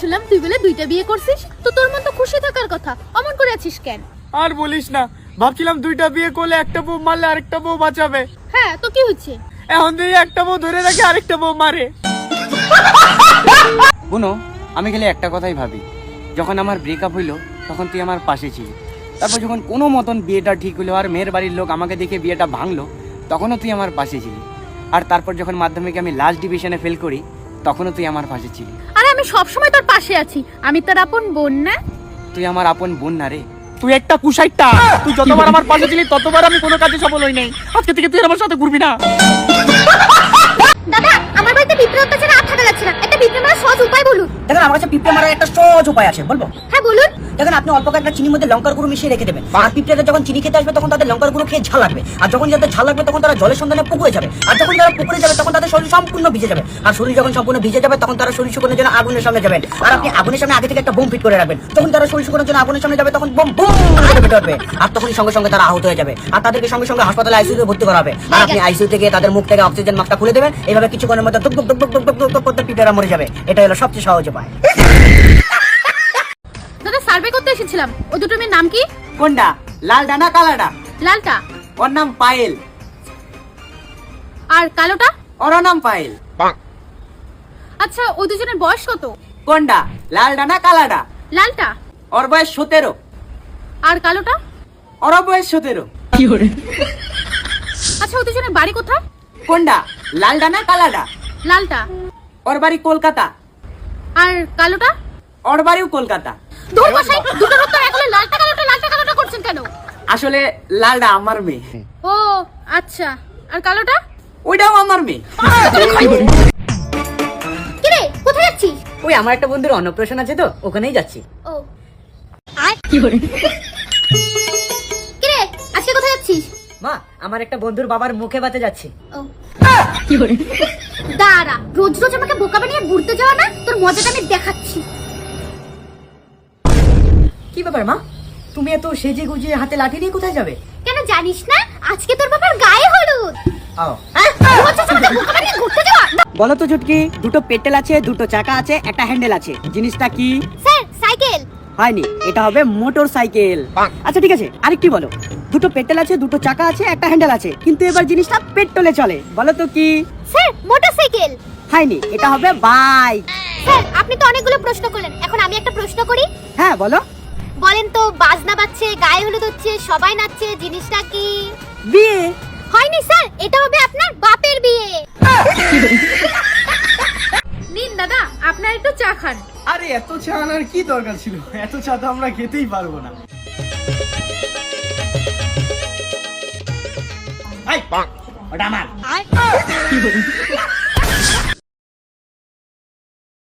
শুনলাম তুই বলে দুইটা বিয়ে করছিস? তো তোর মন তো খুশি থাকার কথা। অমন করে আছিস কেন? আর বলিস না ভাবছিলাম দুইটা বিয়ে করলে একটা বউ মারলে আরেকটা বউ বাঁচাবে। হ্যাঁ তো কি হচ্ছে? এখন দিয়ে একটা বউ ধরে রাখে আরেকটা বউ মারে। বুনো আমি খালি একটা কথাই ভাবি। যখন আমার ব্রেকআপ হইল তখন তুই আমার পাশে ছিলি। তারপর যখন কোনো মতন বিয়েটা ঠিক হলো আর মেয়ের বাড়ির লোক আমাকে দেখে বিয়েটা ভাঙলো তখনও তুই আমার পাশে ছিলি। আর তারপর যখন মাধ্যমিকে আমি লাস্ট ডিভিশনে ফেল করি তখনও তুই আমার পাশে ছিলি। আরে আমি সবসময় তোর পাশে আছি। আমি তোর আপন বোন না। তুই আমার আপন বোন না রে। তুই একটা কুসাইটা তুই যতবার আমার পাশে ছিলি ততবার আমি কোনো কাজে সফল হই নাই। আজকে থেকে তুই আমার সাথে ঘুরবি না। দাদা আমার বাড়িতে বিপ্লব অত্যাচারে আর থাকা যাচ্ছে না। একটা পিঁপড়ে মারার সহজ উপায় বলুন। দাদা আমার কাছে পিঁপড়ে মারার একটা সহজ উপায় আছে বলব? হ্যাঁ বলুন দেখেন আপনি অল্প একটা চিনির মধ্যে লঙ্কার গুঁড়ো মিশিয়ে রেখে দেবেন আর পিঁপড়েদের যখন চিনি খেতে আসবে তখন তাদের লঙ্কার গুঁড়ো খেয়ে ঝাল লাগবে আর যখন যাদের ঝাল লাগবে তখন তারা জলের সন্ধানে পুকুরে যাবে আর যখন তারা পুকুরে যাবে তখন তাদের শরীর সম্পূর্ণ ভিজে যাবে আর শরীর যখন সম্পূর্ণ ভিজে যাবে তখন তারা শরীর শুকোনোর জন্য আগুনের সামনে যাবেন আর আপনি আগুনের সামনে আগে থেকে একটা বোম ফিট করে রাখবেন যখন তারা শরীর শুকোনোর জন্য আগুনের সামনে যাবে তখন বোম বোম করে আর তখনই সঙ্গে সঙ্গে তারা আহত হয়ে যাবে আর তাদেরকে সঙ্গে সঙ্গে হাসপাতালে আইসিউতে ভর্তি করা হবে আর আপনি আইসিউ থেকে তাদের মুখ থেকে অক্সিজেন মাস্কটা খুলে দেবেন এইভাবে কিছুক্ষণের মধ্যে দুক দুক দুক দুক দুক দুক করতে পিঁপড়েরা মরে যাবে এটা হলো সবচেয়ে সহজ উপায় সার্ভে করতে এসেছিলাম। ও দুটো মেয়ের নাম কি? কোনটা? লাল ডানা কালাডা লালটা। ওর নাম পায়েল। আর কালোটা? ওর নাম পায়েল। আচ্ছা ওই দুজনের বয়স কত? কোনটা? লাল ডানা কালাডা লালটা। ওর বয়স সতেরো। আর কালোটা? ওর বয়স সতেরো। আচ্ছা ওই দুজনের বাড়ি কোথায়? কোনটা? লাল ডানা কালাডা লালটা। ওর বাড়ি কলকাতা। আর কালোটা? ওর বাড়িও কলকাতা। দূর বসাই দুটোর উত্তর এক লালটা কালোটা লালটা কালোটা করছেন কেন? আসলে লালটা আমার মেয়ে। ও আচ্ছা। আর কালোটা? ওইটাও আমার মেয়ে। কিরে কোথায় যাচ্ছিস? ওই আমার একটা বন্ধুর অন্নপ্রাশন আছে তো ওখানেই যাচ্ছি। ও। আর? কি করে কিরে আজকে কোথায় যাচ্ছিস? মা আমার একটা বন্ধুর বাবার মুখে বাতে যাচ্ছি। কি করে দাঁড়া রোজ রোজ আমাকে বোকা বানিয়ে ঘুরতে যাওয়া না? তোর মজাটা আমি দেখাচ্ছি। কি ব্যাপার মা? তুমি এত সেজে গুজে হাতে লাঠি নিয়ে কোথায় যাবে? কেন জানিস না? আজকে তোর বাবার গায়ে হলুদ। ও? রোজ রোজ আমাকে বোকা বানিয়ে ঘুরতে যাওয়া? না। বলো তো চুটকি দুটো পেটেল আছে দুটো চাকা আছে একটা হ্যান্ডেল আছে। জিনিসটা কি? Sir cycle. হয়নি এটা হবে মোটর সাইকেল। আচ্ছা ঠিক আছে আরেকটি বলো। দুটো পেটেল আছে দুটো চাকা আছে একটা হ্যান্ডেল আছে কিন্তু এবার জিনিসটা পেট্রোলে চলে। বলো তো কি? স্যার মোটরসাইকেল হয়নি এটা হবে বাইক। স্যার আপনি তো অনেকগুলো প্রশ্ন করলেন। এখন আমি একটা প্রশ্ন করি। হ্যাঁ বলো। বলেন তো বাজনা বাজছে গায়ে হলুদ হচ্ছে সবাই নাচছে জিনিসটা কি? বিয়ে। হয়নি স্যার এটা হবে আপনার বাপের বিয়ে। নিন দাদা আপনার একটু চা খান। আরে এত চা আনার কি দরকার ছিল? এত চা তো আমরা খেতেই পারব না। ওটা আমার।